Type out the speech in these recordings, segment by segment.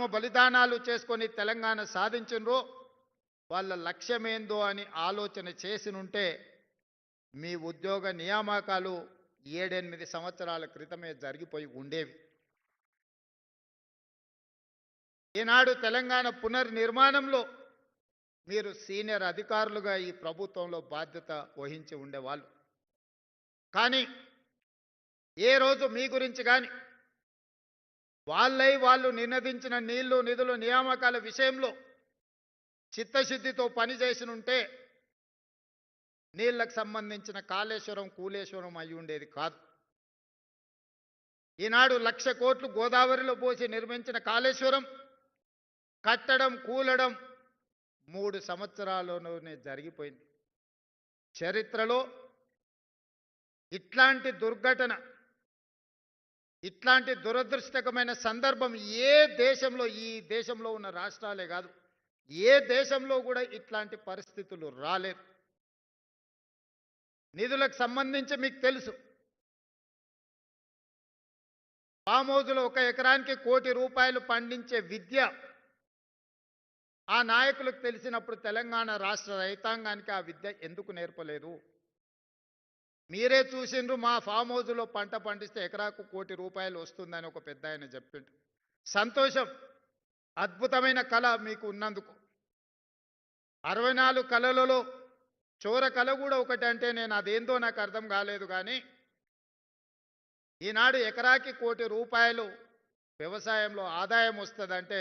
ఆత్మ బలిదానాలు చేసుకొని తెలంగాణ సాధించరు వాళ్ళ లక్ష్యమేందో అని ఆలోచన చేసినుంటే మీ ఉద్యోగ నియామకాలు ఏడెనిమిది సంవత్సరాల క్రితమే జరిగిపోయి ఉండేవి. ఈనాడు తెలంగాణ పునర్నిర్మాణంలో మీరు సీనియర్ అధికారులుగా ఈ ప్రభుత్వంలో బాధ్యత వహించి ఉండేవాళ్ళు. కానీ ఏ రోజు మీ గురించి కానీ వాళ్ళై వాళ్ళు నినదించిన నీళ్ళు నిధులు నియామకాల విషయంలో చిత్తశుద్ధితో పనిచేసినుంటే నీళ్ళకు సంబంధించిన కాళేశ్వరం కూలేశ్వరం అయి ఉండేది కాదు. ఈనాడు లక్ష కోట్లు గోదావరిలో పోసి నిర్మించిన కాళేశ్వరం కట్టడం కూలడం మూడు సంవత్సరాల్లోనే జరిగిపోయింది. చరిత్రలో ఇట్లాంటి దుర్ఘటన ఇట్లాంటి దురదృష్టకమైన సందర్భం ఏ దేశంలో ఈ దేశంలో ఉన్న రాష్ట్రాలే కాదు ఏ దేశంలో కూడా ఇట్లాంటి పరిస్థితులు రాలేదు. నిధులకు సంబంధించి మీకు తెలుసు. ఫామ్ ఒక ఎకరానికి కోటి రూపాయలు పండించే విద్య ఆ నాయకులకు తెలిసినప్పుడు తెలంగాణ రాష్ట్ర రైతాంగానికి ఆ విద్య ఎందుకు నేర్పలేదు? మీరే చూసిండ్రు మా ఫామ్ హౌస్లో పంట పండిస్తే ఎకరాకు కోటి రూపాయలు వస్తుందని ఒక పెద్ద ఆయన చెప్పిండు. సంతోషం అద్భుతమైన కళ మీకు ఉన్నందుకు. అరవై నాలుగు కళలలో చోర కళ కూడా ఒకటి అంటే నేను అదేందో నాకు అర్థం కాలేదు కానీ ఈనాడు ఎకరాకి కోటి రూపాయలు వ్యవసాయంలో ఆదాయం వస్తుందంటే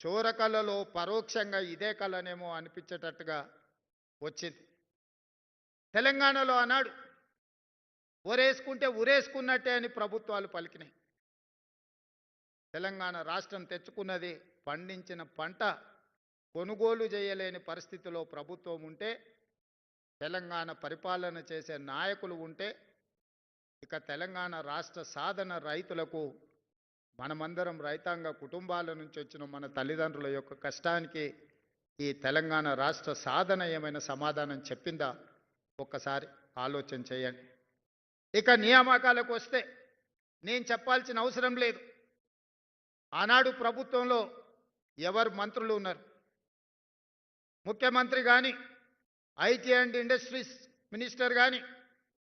చోర కళలో పరోక్షంగా ఇదే కళనేమో అనిపించేటట్టుగా వచ్చింది. తెలంగాణలో అన్నాడు ఊరేసుకుంటే ఊరేసుకున్నట్టే అని ప్రభుత్వాలు పలికినాయి. తెలంగాణ రాష్ట్రం తెచ్చుకున్నది పండించిన పంట కొనుగోలు చేయలేని పరిస్థితిలో ప్రభుత్వం ఉంటే తెలంగాణ పరిపాలన చేసే నాయకులు ఉంటే ఇక తెలంగాణ రాష్ట్ర సాధన రైతులకు మనమందరం రైతాంగ కుటుంబాల నుంచి వచ్చిన మన తల్లిదండ్రుల యొక్క కష్టానికి ఈ తెలంగాణ రాష్ట్ర సాధన ఏమైనా సమాధానం చెప్పిందా? ఒక్కసారి ఆలోచన చేయండి. ఇక నియామకాలకు వస్తే నేను చెప్పాల్సిన అవసరం లేదు. ఆనాడు ప్రభుత్వంలో ఎవరు మంత్రులు ఉన్నారు? ముఖ్యమంత్రి కానీ ఐటీ అండ్ ఇండస్ట్రీస్ మినిస్టర్ కానీ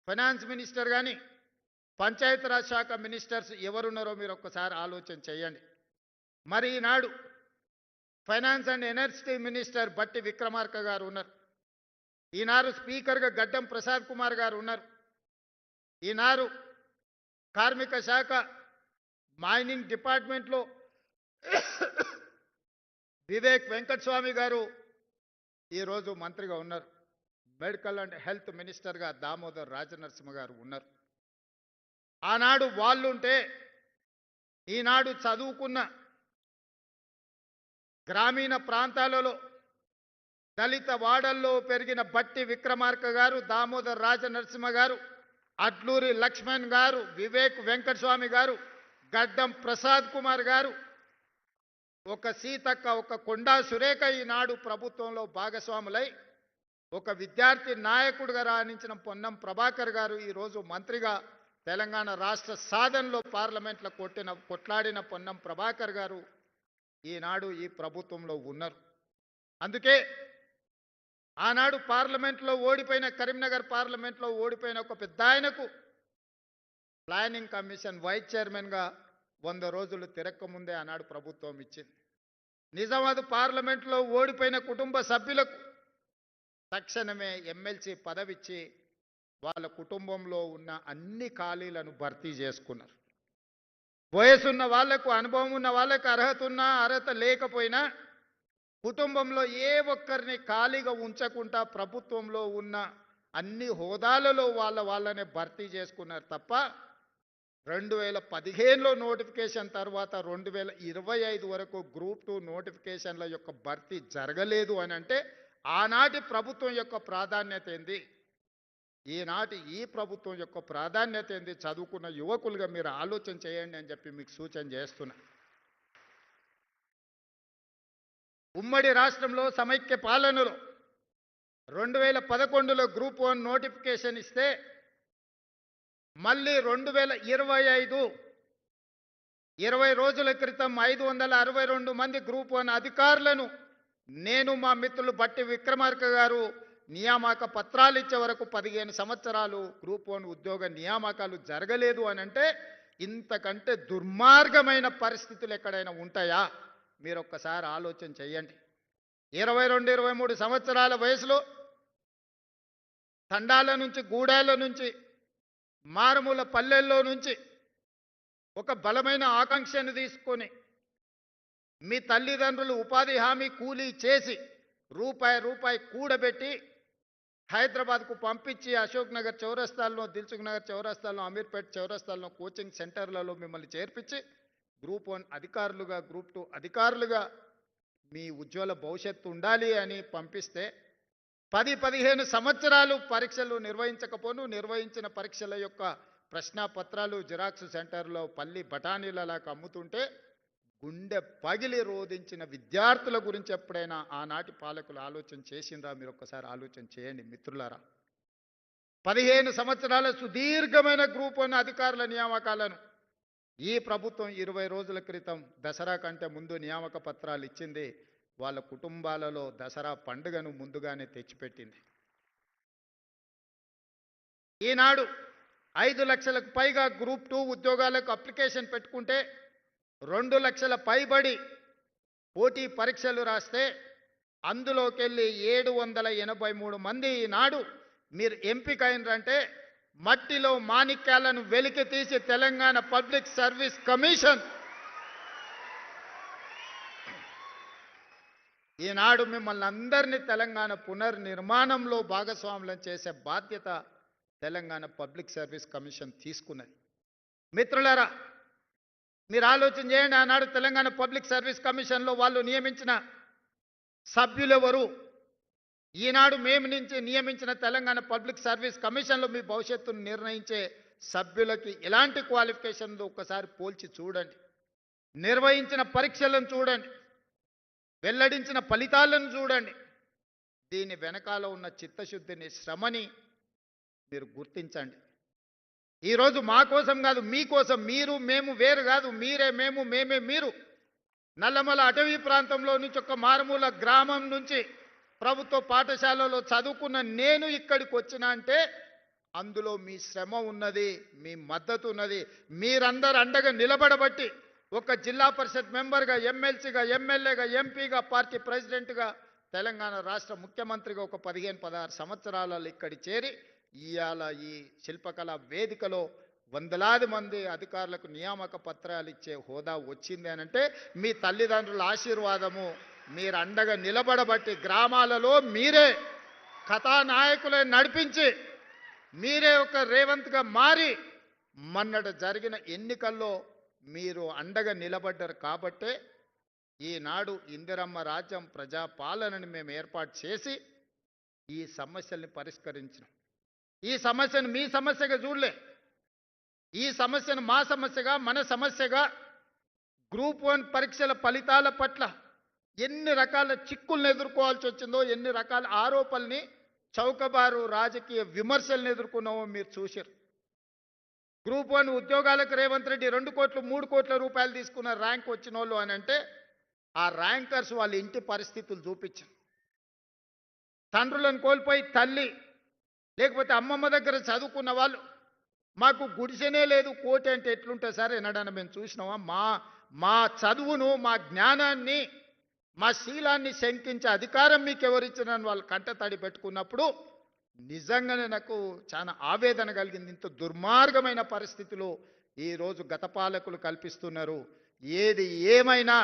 ఫైనాన్స్ మినిస్టర్ కానీ పంచాయతీరాజ్ శాఖ మినిస్టర్స్ ఎవరున్నారో మీరు ఒక్కసారి ఆలోచన చేయండి. మరి ఈనాడు finance and energy minister Bhatti Vikramarka garu ఉన్నారు. ఈనాడు స్పీకర్గా గడ్డం ప్రసాద్ కుమార్ గారు ఉన్నారు. ఈనాడు కార్మిక శాఖ మైనింగ్ డిపార్ట్మెంట్లో వివేక్ వెంకటస్వామి గారు ఈరోజు మంత్రిగా ఉన్నారు. మెడికల్ అండ్ హెల్త్ మినిస్టర్గా దామోదర్ రాజనరసింహ గారు ఉన్నారు. ఆనాడు వాళ్ళుంటే ఈనాడు చదువుకున్న గ్రామీణ ప్రాంతాలలో దళిత వాడల్లో పెరిగిన బట్టి విక్రమార్క గారు దామోదర్ రాజనరసింహ గారు అడ్లూరి లక్ష్మణ్ గారు వివేక్ వెంకటస్వామి గారు గడ్డం ప్రసాద్ కుమార్ గారు ఒక సీతక్క ఒక కొండా సురేఖ ఈనాడు ప్రభుత్వంలో భాగస్వాములై ఒక విద్యార్థి నాయకుడుగా రాణించిన పొన్నం ప్రభాకర్ గారు ఈరోజు మంత్రిగా తెలంగాణ రాష్ట్ర సాధనలో పార్లమెంట్లో కొట్టిన కొట్లాడిన పొన్నం ప్రభాకర్ గారు ఈనాడు ఈ ప్రభుత్వంలో ఉన్నారు. అందుకే ఆనాడు పార్లమెంట్లో ఓడిపోయిన కరీంనగర్ పార్లమెంట్లో ఓడిపోయిన ఒక పెద్ద ఆయనకు ప్లానింగ్ కమిషన్ వైస్ చైర్మన్గా వంద రోజులు తిరక్కముందే ఆనాడు ప్రభుత్వం ఇచ్చింది. నిజామాబాద్ పార్లమెంట్లో ఓడిపోయిన కుటుంబ సభ్యులకు తక్షణమే ఎమ్మెల్సీ పదవిచ్చి వాళ్ళ కుటుంబంలో ఉన్న అన్ని ఖాళీలను భర్తీ చేసుకున్నారు. వయసున్న వాళ్ళకు అనుభవం ఉన్న వాళ్ళకు అర్హత ఉన్నా అర్హత లేకపోయినా కుటుంబంలో ఏ ఒక్కరిని ఖాళీగా ఉంచకుండా ప్రభుత్వంలో ఉన్న అన్ని హోదాలలో వాళ్ళ వాళ్ళనే భర్తీ చేసుకున్నారు తప్ప రెండు వేల పదిహేనులో నోటిఫికేషన్ తర్వాత రెండు వేల ఇరవై ఐదు వరకు గ్రూప్ టూ నోటిఫికేషన్ల యొక్క భర్తీ జరగలేదు అని అంటే ఆనాటి ప్రభుత్వం యొక్క ప్రాధాన్యత ఏంది? ఈనాటి ఈ ప్రభుత్వం యొక్క ప్రాధాన్యత ఏంది? చదువుకున్న యువకులుగా మీరు ఆలోచన చేయండి అని చెప్పి మీకు సూచన చేస్తున్నా. ఉమ్మడి రాష్ట్రంలో సమైక్య పాలనలో. రెండు వేల పదకొండులో గ్రూప్ వన్ నోటిఫికేషన్ ఇస్తే మళ్ళీ రెండు వేల ఇరవై ఐదు ఇరవై రోజుల క్రితం ఐదు వందల అరవై రెండు మంది గ్రూప్ వన్ అధికారులను నేను మా మిత్రులు బట్టి విక్రమార్క గారు నియామక పత్రాలు ఇచ్చే వరకు పదిహేను సంవత్సరాలు గ్రూప్ వన్ ఉద్యోగ నియామకాలు జరగలేదు అని అంటే ఇంతకంటే దుర్మార్గమైన పరిస్థితులు ఎక్కడైనా ఉంటాయా? మీరు ఒక్కసారి ఆలోచన చేయండి ఇరవై రెండు ఇరవై మూడు సంవత్సరాల వయసులో తండాల నుంచి గూడాల నుంచి మారుమూల పల్లెల్లో నుంచి ఒక బలమైన ఆకాంక్షను తీసుకొని మీ తల్లిదండ్రులు ఉపాధి హామీ కూలీ చేసి రూపాయి రూపాయి కూడబెట్టి హైదరాబాద్కు పంపించి అశోక్ నగర్ చౌరస్తాల్లో దిల్సుఖ్ నగర్ చౌరస్తాల్లో అమీర్పేట్ చౌరస్తాల్లో కోచింగ్ సెంటర్లలో మిమ్మల్ని చేర్పించి గ్రూప్ వన్ అధికారులుగా గ్రూప్ టూ అధికారులుగా మీ ఉజ్వల భవిష్యత్తు ఉండాలి అని పంపిస్తే పది పదిహేను సంవత్సరాలు పరీక్షలు నిర్వహించకపోను. నిర్వహించిన పరీక్షల యొక్క ప్రశ్నాపత్రాలు జిరాక్స్ సెంటర్లో పల్లి బఠానీలలాగా అమ్ముతుంటే గుండె పగిలి రోధించిన విద్యార్థుల గురించి ఎప్పుడైనా ఆనాటి పాలకులు ఆలోచన చేసిందా మీరు ఒక్కసారి ఆలోచన చేయండి మిత్రులారా. పదిహేను సంవత్సరాల సుదీర్ఘమైన గ్రూప్ వన్ అధికారుల నియామకాలను ఈ ప్రభుత్వం ఇరవై రోజుల క్రితం దసరా కంటే ముందు నియామక పత్రాలు ఇచ్చింది వాళ్ళ కుటుంబాలలో దసరా పండుగను ముందుగానే తెచ్చిపెట్టింది. ఈనాడు ఐదు లక్షలకు పైగా గ్రూప్ టూ ఉద్యోగాలకు అప్లికేషన్ పెట్టుకుంటే రెండు లక్షల పైబడి పోటీ పరీక్షలు రాస్తే అందులోకెళ్ళి ఏడు వందల ఎనభై మూడు మంది ఈనాడు మీరు ఎంపిక మట్టిలో మాణిక్యాలను వెలికి తీసి తెలంగాణ పబ్లిక్ సర్వీస్ కమిషన్. ఈనాడు మిమ్మల్ని అందరినీ తెలంగాణ పునర్నిర్మాణంలో భాగస్వాములను చేసే బాధ్యత తెలంగాణ పబ్లిక్ సర్వీస్ కమిషన్ తీసుకున్నది. మిత్రులరా మీరు ఆలోచన చేయండి ఆనాడు తెలంగాణ పబ్లిక్ సర్వీస్ కమిషన్లో వాళ్ళు నియమించిన సభ్యులెవరు? ఈనాడు మేము నుంచి నియమించిన తెలంగాణ పబ్లిక్ సర్వీస్ కమిషన్లో మీ భవిష్యత్తును నిర్ణయించే సభ్యులకి ఎలాంటి క్వాలిఫికేషన్లు ఒక్కసారి పోల్చి చూడండి. నిర్వహించిన పరీక్షలను చూడండి. వెల్లడించిన ఫలితాలను చూడండి. దీని వెనకాల ఉన్న చిత్తశుద్ధిని శ్రమని మీరు గుర్తించండి. ఈరోజు మా కోసం కాదు మీకోసం మీరు మేము వేరు కాదు మీరే మేము మేమే మీరు నల్లమల అటవీ ప్రాంతంలో నుంచి ఒక మారుమూల గ్రామం నుంచి ప్రభుత్వ పాఠశాలలో చదువుకున్న నేను ఇక్కడికి వచ్చిన అంటే అందులో మీ శ్రమ ఉన్నది మీ మద్దతు ఉన్నది. మీరందరూ అండగా నిలబడబట్టి ఒక జిల్లా పరిషత్ మెంబర్గా ఎమ్మెల్సీగా ఎమ్మెల్యేగా ఎంపీగా పార్టీ ప్రెసిడెంట్గా తెలంగాణ రాష్ట్ర ముఖ్యమంత్రిగా ఒక పదిహేను పదహారు సంవత్సరాలలో ఇక్కడి చేరి ఇవాళ ఈ శిల్పకళ వేదికలో వందలాది మంది అధికారులకు నియామక పత్రాలు ఇచ్చే హోదా వచ్చింది అంటే మీ తల్లిదండ్రుల ఆశీర్వాదము మీరు అండగా నిలబడబట్టి గ్రామాలలో మీరే కథానాయకులే నడిపించి మీరే ఒక రేవంత్గా మారి మొన్నట జరిగిన ఎన్నికల్లో మీరు అండగా నిలబడ్డారు కాబట్టే ఈనాడు ఇందిరమ్మ రాజ్యం ప్రజాపాలనని మేము ఏర్పాటు చేసి ఈ సమస్యల్ని పరిష్కరించినాం. ఈ సమస్యను మీ సమస్యగా చూడలే. ఈ సమస్యను మా సమస్యగా మన సమస్యగా గ్రూప్ వన్ పరీక్షల ఫలితాల పట్ల ఎన్ని రకాల చిక్కుల్ని ఎదుర్కోవాల్సి వచ్చిందో ఎన్ని రకాల ఆరోపణల్ని చౌకబారు రాజకీయ విమర్శల్ని ఎదుర్కొన్నామో మీరు చూశారు. గ్రూప్ వన్ ఉద్యోగాలకు రేవంత్ రెడ్డి రెండు కోట్లు మూడు కోట్ల రూపాయలు తీసుకున్న ర్యాంక్ వచ్చిన వాళ్ళు అని అంటే ఆ ర్యాంకర్స్ వాళ్ళ ఇంటి పరిస్థితులు చూపించారు. తండ్రులను కోల్పోయి తల్లి లేకపోతే అమ్మమ్మ దగ్గర చదువుకున్న వాళ్ళు మాకు గుడిసెనే లేదు కోటి అంటే ఎట్లుంటుంది సార్ ఎన్నడన్నా మేము చూసినామా మా మా చదువును మా జ్ఞానాన్ని మా శీలాన్ని శంకించే అధికారం మీకు ఎవరిచ్చినని వాళ్ళు కంట తడి పెట్టుకున్నప్పుడు నిజంగానే నాకు చాలా ఆవేదన కలిగింది. ఇంత దుర్మార్గమైన పరిస్థితులు ఈరోజు గత పాలకులు కల్పిస్తున్నారు. ఏది ఏమైనా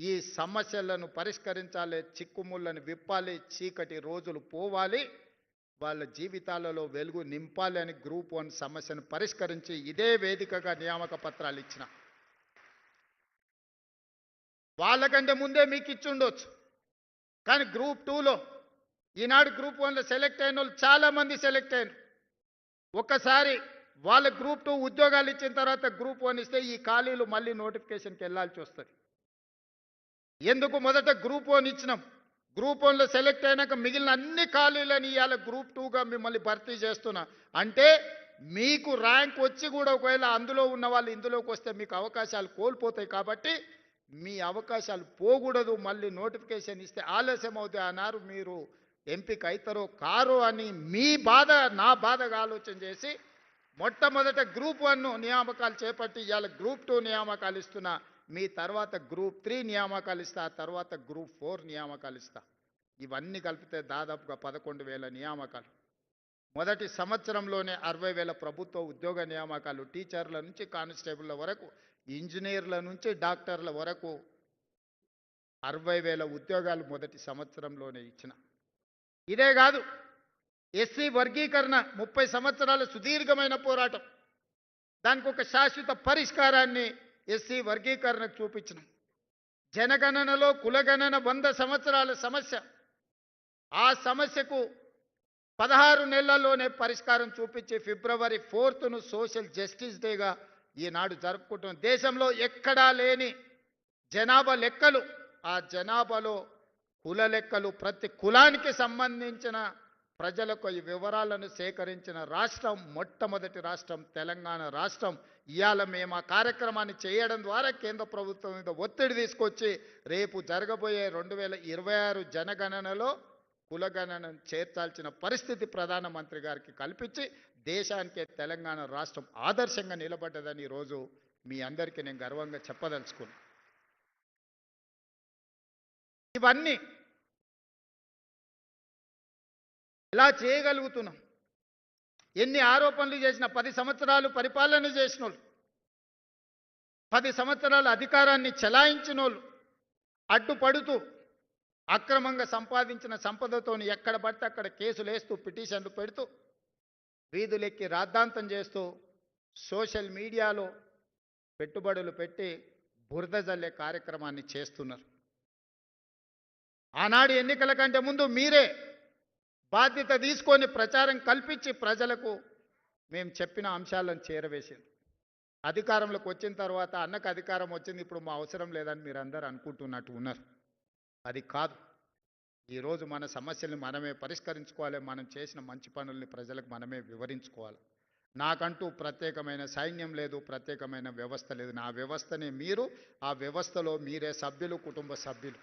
ఈ సమస్యలను పరిష్కరించాలి చిక్కుముళ్ళను విప్పాలి చీకటి రోజులు పోవాలి వాళ్ళ జీవితాలలో వెలుగు నింపాలి అని గ్రూప్ వన్ సమస్యను పరిష్కరించి ఇదే వేదికగా నియామక పత్రాలు ఇచ్చిన వాళ్ళకంటే ముందే మీకు ఇచ్చి ఉండొచ్చు కానీ గ్రూప్ టూలో ఈనాడు గ్రూప్ వన్లో సెలెక్ట్ అయిన వాళ్ళు చాలామంది సెలెక్ట్ అయినారు. ఒక్కసారి వాళ్ళ గ్రూప్ టూ ఉద్యోగాలు ఇచ్చిన తర్వాత గ్రూప్ వన్ ఇస్తే ఈ ఖాళీలు మళ్ళీ నోటిఫికేషన్కి వెళ్ళాల్సి వస్తుంది. ఎందుకు మొదట గ్రూప్ వన్ ఇచ్చినాం? గ్రూప్ వన్లో సెలెక్ట్ అయినాక మిగిలిన అన్ని ఖాళీలను ఇవాళ గ్రూప్ టూగా మిమ్మల్ని భర్తీ చేస్తున్నా. అంటే మీకు ర్యాంక్ వచ్చి కూడా ఒకవేళ అందులో ఉన్న వాళ్ళు ఇందులోకి వస్తే మీకు అవకాశాలు కోల్పోతాయి కాబట్టి మీ అవకాశాలు పోకూడదు మళ్ళీ నోటిఫికేషన్ ఇస్తే ఆలస్యం అవుతాయి అన్నారు. మీరు ఎంపిక అవుతారో కారో అని మీ బాధ నా బాధగా ఆలోచన చేసి మొట్టమొదట గ్రూప్ వన్ నియామకాలు చేపట్టి ఇవాళ గ్రూప్ టూ నియామకాలు ఇస్తున్నా. మీ తర్వాత గ్రూప్ త్రీ నియామకాలు ఇస్తా ఆ తర్వాత గ్రూప్ ఫోర్ నియామకాలు ఇస్తా. ఇవన్నీ కలిపితే దాదాపుగా పదకొండు వేల నియామకాలు. మొదటి సంవత్సరంలోనే అరవై వేల ప్రభుత్వ ఉద్యోగ నియామకాలు టీచర్ల నుంచి కానిస్టేబుల్ల వరకు ఇంజనీర్ల నుంచి డాక్టర్ల వరకు అరవై వేల ఉద్యోగాలు మొదటి సంవత్సరంలోనే ఇచ్చిన. ఇదే కాదు ఎస్సీ వర్గీకరణ ముప్పై సంవత్సరాల సుదీర్ఘమైన పోరాటం. దానికి ఒక శాశ్వత పరిష్కారాన్ని ఎస్సీ వర్గీకరణకు చూపించిన. జనగణనలో కులగణన వంద సంవత్సరాల సమస్య. ఆ సమస్యకు పదహారు నెలల్లోనే పరిష్కారం చూపించి ఫిబ్రవరి ఫోర్త్ను సోషల్ జస్టిస్ డేగా ఈనాడు జరుపుకుంటున్న దేశంలో ఎక్కడా లేని జనాభా లెక్కలు. ఆ జనాభాలో కుల లెక్కలు ప్రతి కులానికి సంబంధించిన ప్రజలకు ఈ వివరాలను సేకరించిన రాష్ట్రం మొట్టమొదటి రాష్ట్రం తెలంగాణ రాష్ట్రం. ఇవాళ మేము ఆ కార్యక్రమాన్ని చేయడం ద్వారా కేంద్ర ప్రభుత్వం మీద ఒత్తిడి తీసుకొచ్చి రేపు జరగబోయే రెండు వేల ఇరవై ఆరు జనగణనలో కులగణన చేర్చాల్సిన పరిస్థితి ప్రధానమంత్రి గారికి కల్పించి దేశానికి తెలంగాణ రాష్ట్రం ఆదర్శంగా నిలబడ్డదని ఈరోజు మీ అందరికీ నేను గర్వంగా చెప్పదలుచుకున్నాను ఇవన్నీ ఎలా చేయగలుగుతున్నాం? ఎన్ని ఆరోపణలు చేసిన పది సంవత్సరాలు పరిపాలన చేసిన వాళ్ళు పది సంవత్సరాలు అధికారాన్ని చెలాయించిన వాళ్ళు అడ్డుపడుతూ అక్రమంగా సంపాదించిన సంపదతోని ఎక్కడ పడితే అక్కడ కేసులు వేస్తూ పిటిషన్లు పెడుతూ వీధులెక్కి రాద్ధాంతం చేస్తూ సోషల్ మీడియాలో పెట్టుబడులు పెట్టి బురద జల్లే కార్యక్రమాన్ని చేస్తున్నారు. ఆనాడు ఎన్నికల కంటే ముందు మీరే బాధ్యత తీసుకొని ప్రచారం కల్పించి ప్రజలకు మేము చెప్పిన అంశాలను చేరవేసింది అధికారంలోకి వచ్చిన తర్వాత అన్నకు అధికారం వచ్చింది ఇప్పుడు మా అవసరం లేదని మీరు అందరూ అనుకుంటున్నట్టు ఉన్నారు. అది కాదు. ఈరోజు మన సమస్యల్ని మనమే పరిష్కరించుకోవాలి. మనం చేసిన మంచి పనుల్ని ప్రజలకు మనమే వివరించుకోవాలి. నాకంటూ ప్రత్యేకమైన సైన్యం లేదు ప్రత్యేకమైన వ్యవస్థ లేదు. నా వ్యవస్థనే మీరు ఆ వ్యవస్థలో మీరే సభ్యులు కుటుంబ సభ్యులు.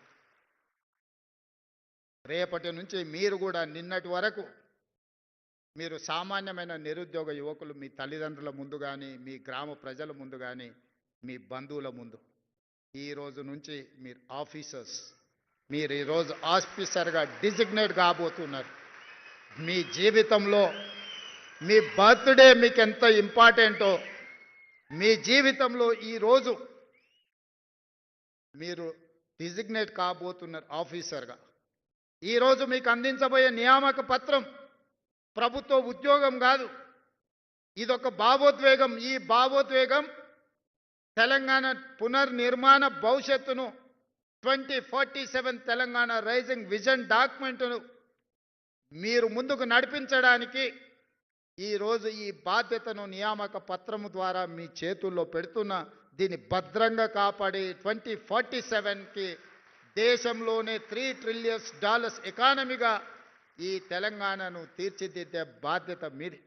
రేపటి నుంచి మీరు కూడా నిన్నటి వరకు మీరు సామాన్యమైన నిరుద్యోగ యువకులు మీ తల్లిదండ్రుల ముందు కానీ మీ గ్రామ ప్రజల ముందు కానీ మీ బంధువుల ముందు. ఈ రోజు నుంచి మీరు ఆఫీసర్స్. మీరు ఈరోజు ఆఫీసర్గా డిజిగ్నేట్ కాబోతున్నారు. మీ జీవితంలో మీ బర్త్డే మీకు ఎంత ఇంపార్టెంటో మీ జీవితంలో ఈరోజు మీరు డిజిగ్నేట్ కాబోతున్నారు ఆఫీసర్గా. ఈరోజు మీకు అందించబోయే నియామక పత్రం ప్రభుత్వ ఉద్యోగం కాదు. ఇదొక భావోద్వేగం. ఈ భావోద్వేగం తెలంగాణ పునర్నిర్మాణ భవిష్యత్తును twenty forty seven Telangana rising vision డాక్యుమెంట్ను మీరు ముందుకు నడిపించడానికి ఈరోజు ఈ బాధ్యతను నియామక పత్రము ద్వారా మీ చేతుల్లో పెడుతున్న. దీన్ని భద్రంగా కాపాడి ట్వంటీ ఫార్టీ సెవెన్కి దేశంలోనే త్రీ ట్రిలియన్స్ డాలర్స్ ఎకానమీగా ఈ తెలంగాణను తీర్చిదిద్దే బాధ్యత మీది.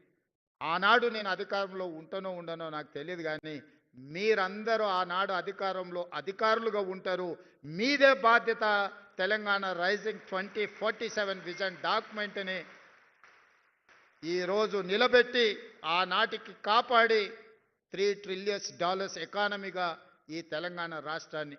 ఆనాడు నేను అధికారంలో ఉంటానో ఉండనో నాకు తెలియదు కానీ మీరందరూ ఆనాడు అధికారంలో అధికారులుగా ఉంటారు. మీదే బాధ్యత Telangana rising twenty forty seven vision డాక్యుమెంట్ని ఈరోజు నిలబెట్టి ఆనాటికి కాపాడి త్రీ ట్రిలియన్స్ డాలర్స్ ఎకానమీగా ఈ తెలంగాణ రాష్ట్రాన్ని